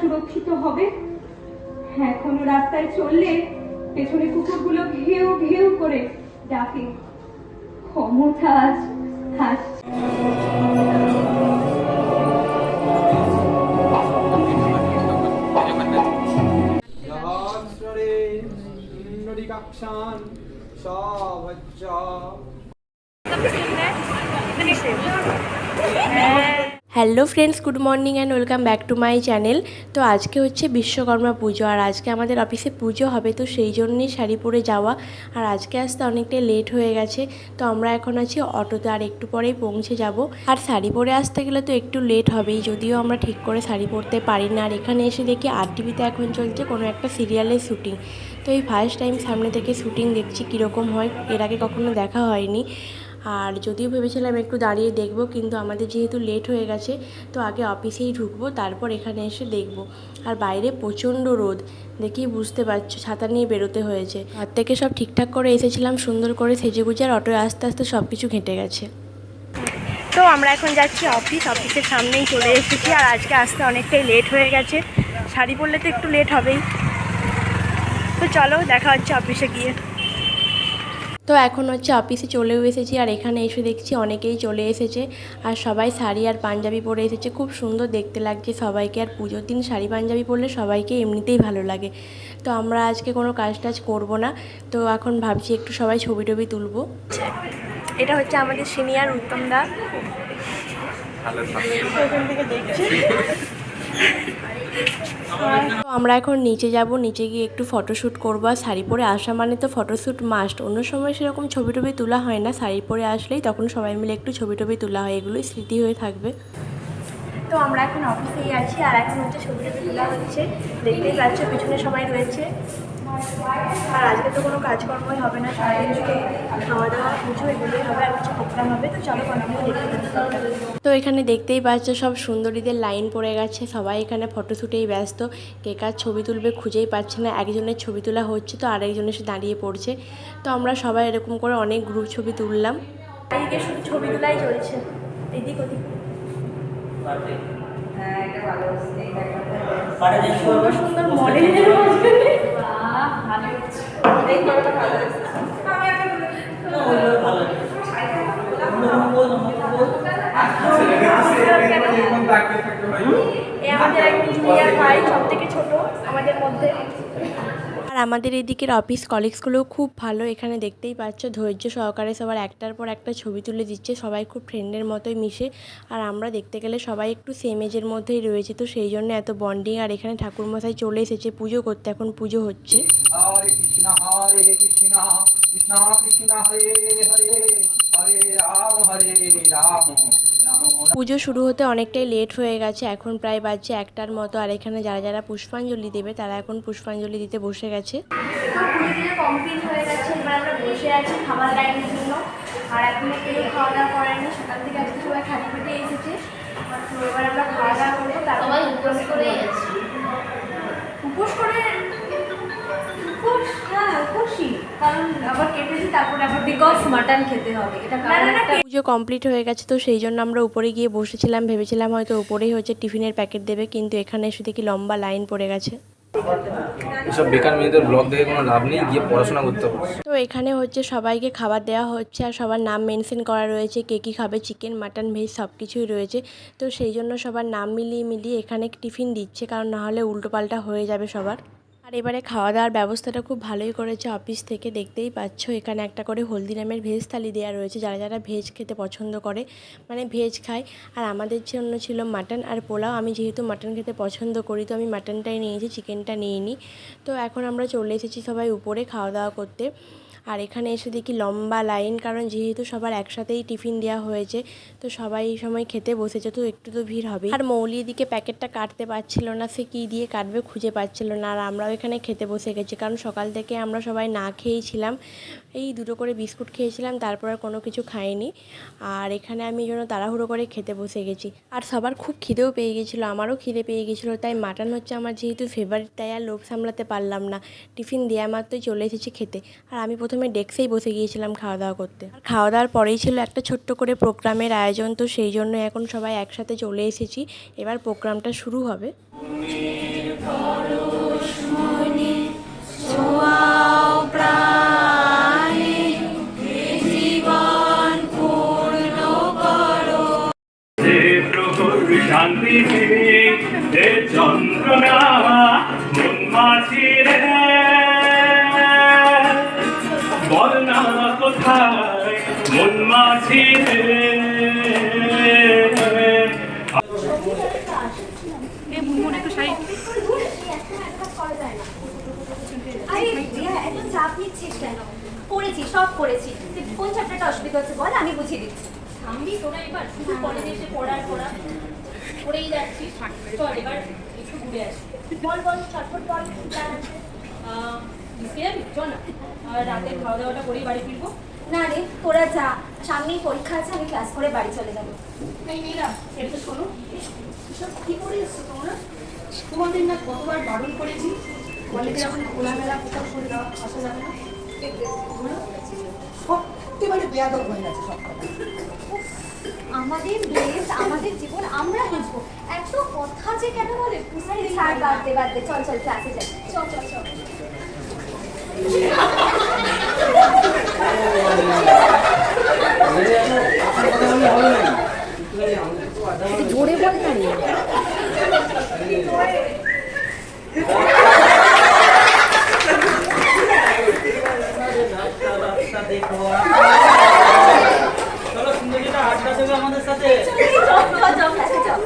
সুরক্ষিত হবে। এখনও রাস্তায় চললে পেছনে কুকুরগুলো ঘেউ ঘেউ করে ডাকে। ক্ষমতা সহস্রে নরিকাক্ষান সভজ্জা hello friends, good morning and welcome back to my channel. তো আজকে হচ্ছে বিশ্বকর্মা পুজো আর আজকে আমাদের অফিসে পুজো হবে, তো সেই জন্যই শাড়ি পরে যাওয়া। আর আজকে আসতে অনেকটাই লেট হয়ে গেছে, তো আমরা এখন আছি অটোতে আর একটু পরেই পৌঁছে যাব। আর শাড়ি পরে আসতে গেলে তো একটু লেট হবেই, যদিও আমরা ঠিক করে শাড়ি পরতে পারি না। আর এখানে এসে দেখি আর টিভিতে এখন চলছে কোনো একটা সিরিয়ালের শ্যুটিং তো এই ফার্স্ট টাইম সামনে থেকে শ্যুটিং দেখছি কীরকম হয়, এর আগে কখনো দেখা হয়নি। আর যদিও ভেবেছিলাম একটু দাঁড়িয়ে দেখব, কিন্তু আমাদের যেহেতু লেট হয়ে গেছে, তো আগে অফিসেই ঢুকবো, তারপর এখানে এসে দেখব। আর বাইরে প্রচণ্ড রোদ দেখেই বুঝতে পারছ, ছাতা নিয়ে বেরোতে হয়েছে। ঘর থেকে সব ঠিকঠাক করে এসেছিলাম, সুন্দর করে সেজে গুজে আর অটোয় আস্তে আস্তে সব কিছু ঘেঁটে গেছে। তো আমরা এখন যাচ্ছি অফিস অফিসের সামনেই চলে এসেছি, আর আজকে আসতে অনেকটাই লেট হয়ে গেছে। শাড়ি পরলে তো একটু লেট হবেই। তো চলো, দেখা হচ্ছে অফিসে গিয়ে। তো এখন হচ্ছে অফিসে চলেও এসেছি আর এখানে এসে দেখছি অনেকেই চলে এসেছে। আর সবাই শাড়ি আর পাঞ্জাবি পরে এসেছে। খুব সুন্দর দেখতে লাগছে সবাইকে। আর পুজোর দিন শাড়ি পাঞ্জাবি পরলে সবাইকে এমনিতেই ভালো লাগে। তো আমরা আজকে কোনো কাজ টাজ করব না। তো এখন ভাবছি একটু সবাই ছবি টবি তুলবো। এটা হচ্ছে আমাদের সিনিয়র উত্তম দা। ওখান থেকে দেখছি। আমরা এখন নিচে যাব, নিচে গিয়ে একটু ফটোশ্যুট করব। আর শাড়ি পরে আসা মানে তো ফটোশ্যুট মাস্ট অন্য সময় সেরকম ছবি টবি তোলা হয় না, শাড়ি পরে আসলেই তখন সবাই মিলে একটু ছবি টবি তোলা হয়, এগুলোই স্মৃতি হয়ে থাকবে। তো আমরা এখন অফিসেই আছি, আর এখন হচ্ছে ছবি টবি তোলা হচ্ছে। দেখতেই পাচ্ছ, পিছনে সবাই রয়েছে। আর আজকে তো কোনো কাজকর্মই হবে না সারাদিন শুধু খাওয়া দাওয়া পুজো এগুলোই হবে আর কিছু প্রোগ্রাম হবে তো চলো কন্টিনিউ দেখতে থাকি। তো এখানে দেখতেই পাচ্ছ সব সুন্দরীদের লাইন পড়ে গেছে সবাই এখানে ফটোশ্যুটেই ব্যস্ত কে কার ছবি তুলবে খুঁজেই পাচ্ছে না একজনের ছবি তোলা হচ্ছে তো আরেকজনের এসে দাঁড়িয়ে পড়ছে তো আমরা সবাই এরকম করে অনেক গ্রুপ ছবি তুললাম। এদিকে শুধু ছবি তোলাই চলছে এদিক ওদিক। সুন্দর সুন্দর মডেলের Nem corta a cabeça. আমাদের এদিকের অফিস কলিগসগুলোও খুব ভালো। এখানে দেখতেই পাচ্ছ, ধৈর্য সহকারে সবার একটার পর একটা ছবি তুলে দিচ্ছে, সবাই খুব ফ্রেন্ডের মতোই মিশে। আর আমরা দেখতে গেলে সবাই একটু সেম এজের মধ্যেই রয়েছে, তো সেই জন্য এত বন্ডিং আর এখানে ঠাকুরমশাই চলে এসেছে, পুজো করতে, এখন পুজো হচ্ছে। কৃষ্ণ কৃষ্ণ হরে হরে হরে রাম হরে রাম। পুজো শুরু হতে অনেকটাই লেট হয়ে গেছে। এখন প্রায় বাজছে একটার মতো। আর এখানে যারা যারা পুষ্পাঞ্জলি দেবে তারা এখন পুষ্পাঞ্জলি দিতে বসে গেছে। কমপ্লিট হয়ে গেছে। এবার আমরা বসে আছি খাবার লাইনের জন্য। আর এখনও কেউ খাওয়া দাওয়া করেনি। সকাল থেকে আজকে সবাই খালি পেটে এসেছে। এবার আমরা খাওয়া দাওয়া করব। তারপর উপোস করে উপোস করে কারণ আবার কেটেছি তারপরে আবার বিকজ মাটন খেতে হবে। এটা না না না পুজো কমপ্লিট হয়ে গেছে তো সেই জন্য আমরা উপরে গিয়ে বসেছিলাম ভেবেছিলাম হয়তো উপরেই হচ্ছে টিফিনের প্যাকেট দেবে কিন্তু এখানে এসে দেখি লম্বা লাইন পড়ে গেছে। এসব বেকার মেয়েদের ব্লগ দেখে কোনো লাভ নেই গিয়ে পড়াশোনা করতে হবে। তো এখানে হচ্ছে সবাইকে খাবার দেওয়া হচ্ছে আর সবার নাম মেনশন করা রয়েছে কে কী খাবে চিকেন মাটন ভেজ সব কিছুই রয়েছে। তো সেই জন্য সবার নাম মিলিয়ে মিলিয়ে এখানে টিফিন দিচ্ছে কারণ নাহলে উল্টোপাল্টা হয়ে যাবে সবার। আর এবারে খাওয়া দাওয়ার ব্যবস্থাটা খুব ভালোই করেছে অফিস থেকে। দেখতেই পাচ্ছ, এখানে একটা করে হলদিরামের ভেজ থালি দেওয়া রয়েছে, যারা যারা ভেজ খেতে পছন্দ করে। মানে ভেজ খায়। আর আমাদের জন্য ছিল মাটন আর পোলাও। আমি যেহেতু মাটন খেতে পছন্দ করি, তো আমি মাটনটাই নিয়েছি, চিকেনটা নিইনি। তো এখন আমরা চলে এসেছি সবাই উপরে খাওয়া দাওয়া করতে। আর এখানে এসে দেখি লম্বা লাইন, কারণ যেহেতু সবার একসাথেই টিফিন দেওয়া হয়েছে, তো সবাই এই সময় খেতে বসেছে, তো একটু তো ভিড় হবে আর মৌলি দিকে প্যাকেটটা কাটতে পারছিল না, সে কী দিয়ে কাটবে খুঁজে পাচ্ছিল না, আর আমরাও এখানে খেতে বসে গেছি, কারণ সকাল থেকে আমরা সবাই না খেয়েই ছিলাম। এই দুটো করে বিস্কুট খেয়েছিলাম, তারপর আর কোনো কিছু খাইনি। আর এখানে আমি জন্য তাড়াহুড়ো করে খেতে বসে গেছি। আর সবার খুব খিদেও পেয়ে গেছিল, আমারও খিদে পেয়ে গেছিল, তাই মাটন হচ্ছে আমার যেহেতু ফেভারিট তাই আর লোভ সামলাতে পারলাম না। টিফিন দেওয়া মাত্রই চলে এসেছি খেতে। আর আমি প্রথমে ডেস্কেই বসে গিয়েছিলাম খাওয়া দাওয়া করতে। আর খাওয়া দাওয়ার পরেই ছিল একটা ছোট্ট করে প্রোগ্রামের আয়োজন, তো সেই জন্য এখন সবাই একসাথে চলে এসেছি। এবার প্রোগ্রামটা শুরু হবে। যে শান্তি যন্ত্রণা মন মাছিরে বল না কোথায় মন এত চাপ নিচ্ছিস কেন? করেছি সব করেছি। কোন চ্যাপ্টারটা অসুবিধা হচ্ছে বল আমি বুঝিয়ে দিচ্ছি। আমি তোরা এবার শুধু কলেজে এসে পড়ার পড়া। করেই যাচ্ছিস চল এবার একটু ঘুরে আসি। বল বল ছটফট বল আহ, চল না। রাতের খাওয়া দাওয়াটা করেই বাড়ি ফিরবো। না রে তোরা যা। সামনেই পরীক্ষা আছে আমি ক্লাস করে বাড়ি চলে যাব। এই মেয়েরা এটা শোনো। এসব কি করে এসছো তোমরা? তোমাদের না কতবার বারণ করেছি? কলেজে এখন খোলামেলা কোথাও করে দেওয়া আসা যাবে না। সত্যিবারে বেয়াদব হয়ে গেছে সব আমাদের দেশ আমাদের জীবন আমরা বুঝব এত যে কেন বলে? ছাড় বাদ দে বাদ দে চল চল ক্লাসে যাই। চল চল চল। জোরে বল না রে চলো সুন্দরীটা আড্ডা দেবে আমাদের সাথে চল চল চল ক্লাসে চল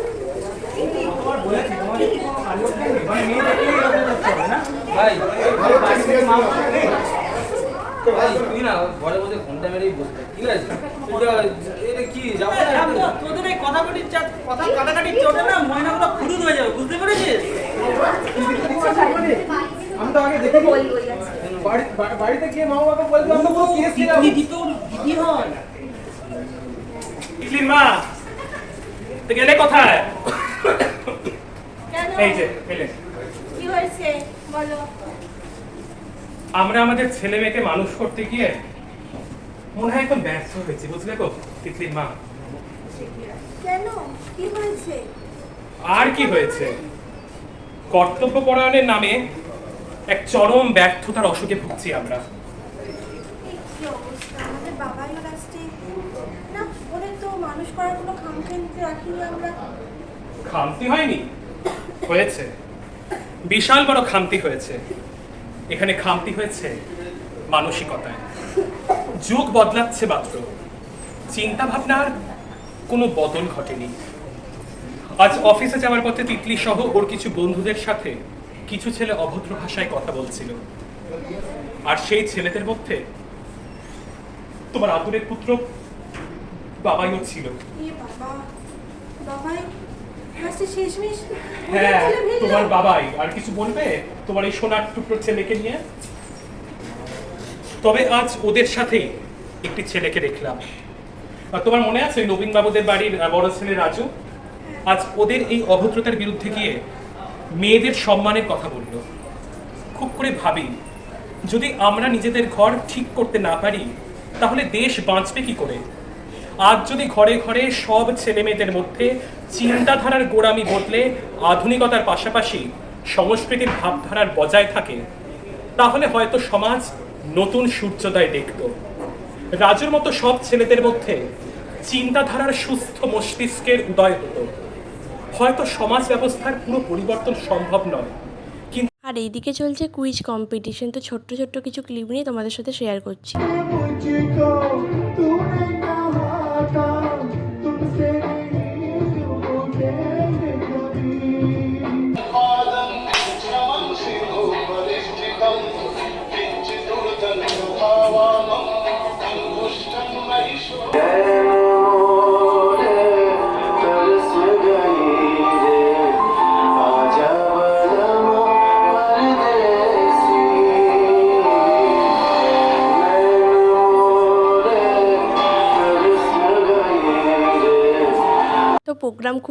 মানে মেয়ে দেখলেই এরকম করতে হবে না ভাই ভালো বাড়ি থেকে মা বাবা নেই। ভাই তুই না ঘরে বসে ঘণ্টা মেরেই বসতে ঠিক আছে? এটা কি যাব তো- তোদের এই কথা কাটির কথা কাটাকাটির চোটে না ময়নাগুলো খুরুদ হয়ে যাবে বুঝতে পেরেছিস? আমি তো আগে দেখি বাড়িতে গিয়ে মা বাবাকে বলতে আমরা পুরো কেস দিলাম। দিদি তো দিদি মা তো গেলে কোথায়? এই যে কি হয়েছে? বলো। আমরা আমাদের ছেলে মেয়েকে মানুষ করতে গিয়ে মনে হয় একদম ব্যস্ত হয়েছি বুঝলে তো তিতলির মা। কেন? কি হয়েছে? আর কি হয়েছে? কর্তব্য পরায়ণের নামে এক চরম ব্যর্থতার অসুখে ভুগছি আমরা। খামতি হয়নি? হয়েছে। বিশাল বড় খামতি হয়েছে। এখানে খামতি হয়েছে মানসিকতায়। যুগ বদলাচ্ছে মাত্র। চিন্তা ভাবনার কোনো বদল ঘটেনি। আজ অফিসে যাওয়ার পথে তিতলি সহ ওর কিছু বন্ধুদের সাথে কিছু ছেলে অভদ্র ভাষায় কথা বলছিল। আর সেই ছেলেদের মধ্যে তোমার আদুরের পুত্র বাবাইও ছিল। বাবা, বাবাই হ্যাঁ ভিড়ল। তোমার বাবাই আর কিছু বলবে? তোমার এই সোনার টুকরো ছেলেকে নিয়ে? তবে আজ ওদের সাথেই একটি ছেলেকে দেখলাম। আর তোমার মনে আছে নবীন বাবুদের বাড়ির বড় ছেলে রাজু? আজ ওদের এই অভদ্রতার বিরুদ্ধে গিয়ে মেয়েদের সম্মানের কথা বলল। খুব করে ভাবি যদি আমরা নিজেদের ঘর ঠিক করতে না পারি তাহলে দেশ বাঁচবে কি করে? আজ যদি ঘরে ঘরে সব ছেলে মেয়েদের মধ্যে চিন্তাধারার গোড়ামি বদলে আধুনিকতার পাশাপাশি সংস্কৃতির ভাবধারার বজায় থাকে তাহলে হয়তো সমাজ নতুন সূর্যোদয় দেখত। রাজুর মতো সব ছেলেদের মধ্যে চিন্তাধারার সুস্থ মস্তিষ্কের উদয় হতো। হয়তো সমাজ ব্যবস্থার পুরো পরিবর্তন সম্ভব নয়। কিন্তু আর এইদিকে চলছে কুইজ কম্পিটিশন তো ছোট্ট ছোট্ট কিছু ক্লিপ নিয়ে তোমাদের সাথে শেয়ার করছি।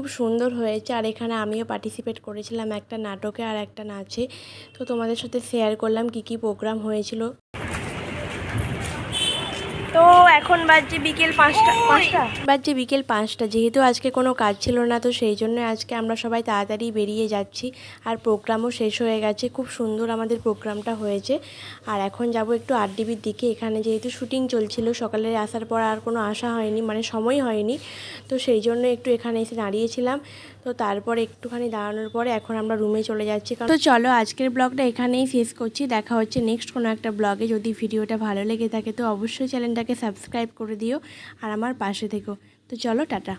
খুব সুন্দর হয়েছে। আর এখানে আমিও পার্টিসিপেট করেছিলাম একটা নাটকে আর একটা নাচে। তো তোমাদের সাথে শেয়ার করলাম কি কি প্রোগ্রাম হয়েছিল। তো এখন বাজছে বিকেল পাঁচটা পাঁচটা? বাজছে বিকেল পাঁচটা যেহেতু আজকে কোনো কাজ ছিল না তো সেই জন্য আজকে আমরা সবাই তাড়াতাড়ি বেরিয়ে যাচ্ছি আর প্রোগ্রামও শেষ হয়ে গেছে খুব সুন্দর আমাদের প্রোগ্রামটা হয়েছে। আর এখন যাব একটু আরডিবির দিকে এখানে যেহেতু শুটিং চলছিল সকালে আসার পর আর কোনো আসা হয়নি মানে সময় হয়নি তো সেই জন্য একটু এখানে এসে দাঁড়িয়েছিলাম। তো তারপর একটুখানি দাঁড়ানোর পরে এখন আমরা রুমে চলে যাচ্ছি তো চলো আজকের ব্লগটা এখানেই শেষ করছি দেখা হচ্ছে নেক্সট কোনো একটা ব্লগে যদি ভিডিওটা ভালো লেগে থাকে তো অবশ্যই চ্যানেলটাকে সাবস্ক্রাইব করে দিও আর আমার পাশে থেকো। তো চলো টাটা।